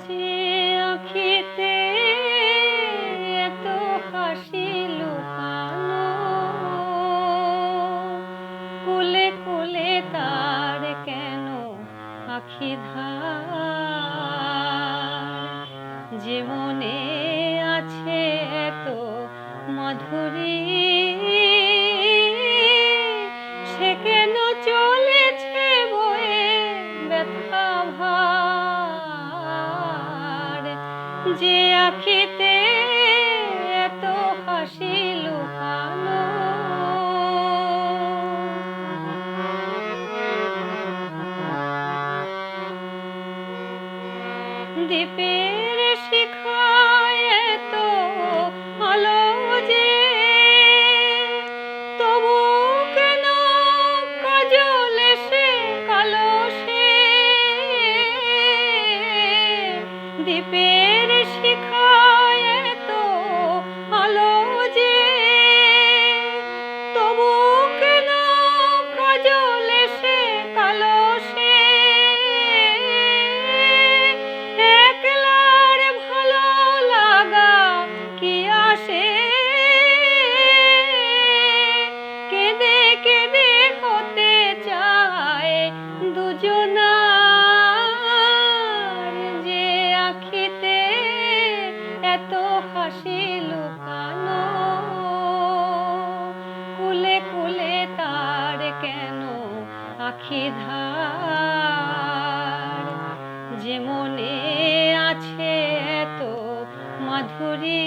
যে আখিতে এত হাসি কুলে কুলে তার কেন আছে এত মধুরী যে আখিতে এত হাসি লুকানো। দ্বীপের হাসি লুকানো কুলে কুলে তার কেন আখি ধার? যে মনে আছে এত মাধুরী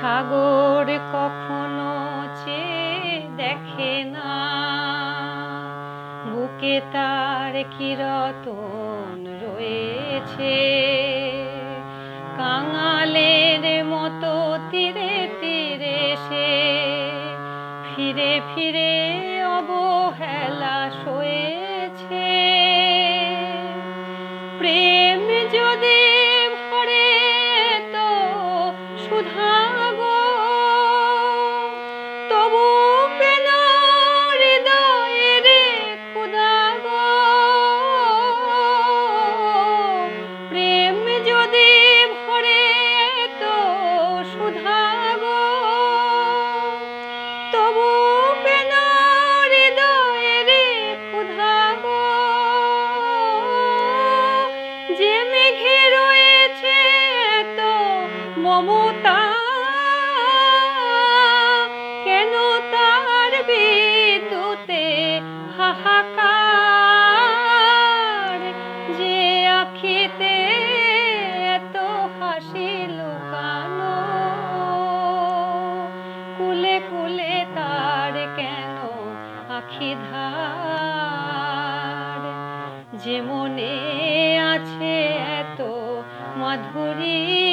সাগর কখনো চে দেখে না। বুকে তার কিরতন রয়েছে। কাঙালের মতো তীরে তীরে সে ফিরে ফিরে হাহাকার, যে আখিতে এত হাসি লুকানো, কুলে কুলে তার কেন আখি ধার? যে মনে আছে এত মাধুরী